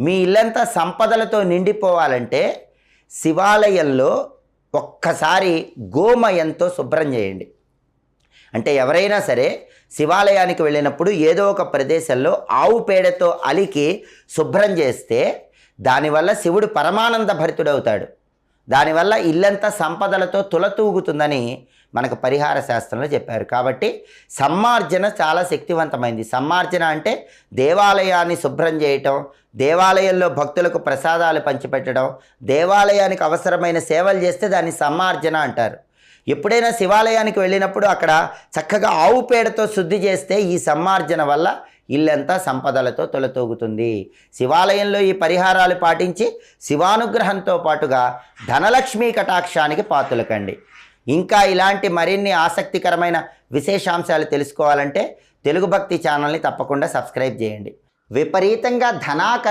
మీ ఇల్లంతా సంపదలతో నిండిపోవాలంటే శివాలయంలో ఒక్కసారి గోమయంతో శుభ్రం చేయండి. అంటే ఎవరైనా సరే శివాలయానికి వెళ్ళినప్పుడు ఏదో ఒక ప్రదేశంలో ఆవు పేడతో అలికి శుభ్రం చేస్తే దానివల్ల శివుడు పరమానంద భరితుడవుతాడు. దానివల్ల ఇల్లంతా సంపదలతో తులతూగుతుందని మనకు పరిహార శాస్త్రంలో చెప్పారు. కాబట్టి సమ్మార్జన చాలా శక్తివంతమైంది. సమ్మార్జన అంటే దేవాలయాన్ని శుభ్రం చేయటం దేవాలయంలో భక్తులకు ప్రసాదాలు పంచిపెట్టడం దేవాలయానికి అవసరమైన సేవలు చేస్తే దాన్ని సమ్మార్జన అంటారు. ఎప్పుడైనా శివాలయానికి వెళ్ళినప్పుడు అక్కడ చక్కగా ఆవు పేడతో శుద్ధి చేస్తే ఈ సమ్మార్జన వల్ల ఇల్లంతా సంపదలతో తొలతూగుతుంది. శివాలయంలో ఈ పరిహారాలు పాటించి శివానుగ్రహంతో పాటుగా ధనలక్ష్మీ కటాక్షానికి పాతులకండి. ఇంకా ఇలాంటి మరిన్ని ఆసక్తికరమైన విశేషాంశాలు తెలుసుకోవాలంటే తెలుగు భక్తి ఛానల్ని తప్పకుండా సబ్స్క్రైబ్ చేయండి. విపరీతంగా ధనాకర్